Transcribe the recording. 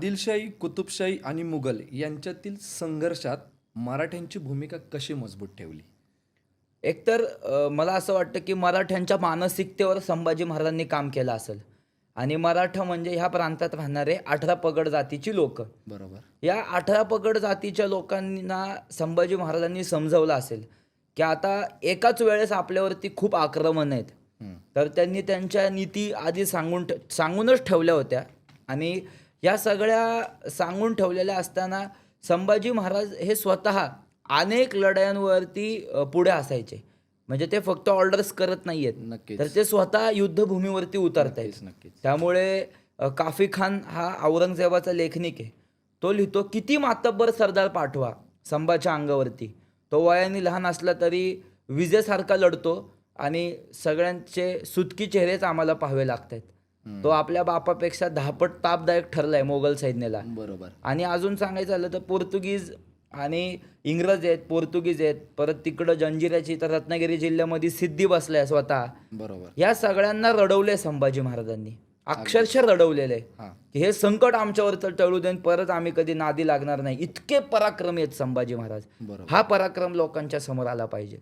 आदिलशाही कुतुबशाही आणि मुघल यांच्यातील संघर्षात मराठ्यांची भूमिका कशी मजबूत ठेवली? एकतर अ, मला असं वाटतं की मराठ्यांच्या मानसिकतेवर संभाजी महाराजांनी काम केलं असेल. आणि मराठा म्हणजे ह्या प्रांतात राहणारे अठरा पगड जातीची लोक. बरोबर. या अठरा पगड जातीच्या लोकांना संभाजी महाराजांनी समजवलं असेल की आता एकाच वेळेस आपल्यावरती खूप आक्रमण आहेत. हम्म. तर त्यांनी त्यांच्या नीती आधी सांगून ठ सांगूनच ठेवल्या होत्या. आणि या सगळ्या सांगून ठेवलेल्या असताना संभाजी महाराज हे स्वतः अनेक लढायांवरती पुढे असायचे. म्हणजे ते फक्त ऑर्डर्स करत नाही आहेत नक्कीच. तर ते स्वतः युद्धभूमीवरती उतरत आहेत नक्कीच नक्कीच. त्यामुळे काफी खान हा औरंगजेबाचा लेखनिक आहे. तो लिहितो किती मातब्बर सरदार पाठवा संभाच्या अंगावरती. तो वयाने लहान असला तरी विजेसारखा लढतो आणि सगळ्यांचे सुतकी चेहरेच आम्हाला पाहावे लागत आहेत तो आपल्या बापापेक्षा दहापट तापदायक ठरलाय मोगल सैन्याला. बरोबर. आणि अजून सांगायचं झालं तर पोर्तुगीज आणि इंग्रज आहेत पोर्तुगीज आहेत परत तिकडं जंजिऱ्याची तर रत्नागिरी जिल्ह्यामध्ये सिद्धी बसलाय स्वतः. बरोबर. या सगळ्यांना रडवले संभाजी महाराजांनी. अक्षरशः रडवलेलं हां. की हे संकट आमच्यावर तर टळू देईन परत आम्ही कधी नादी लागणार नाही. इतके पराक्रमी आहेत संभाजी महाराज. हा पराक्रम लोकांच्या समोर आला पाहिजे.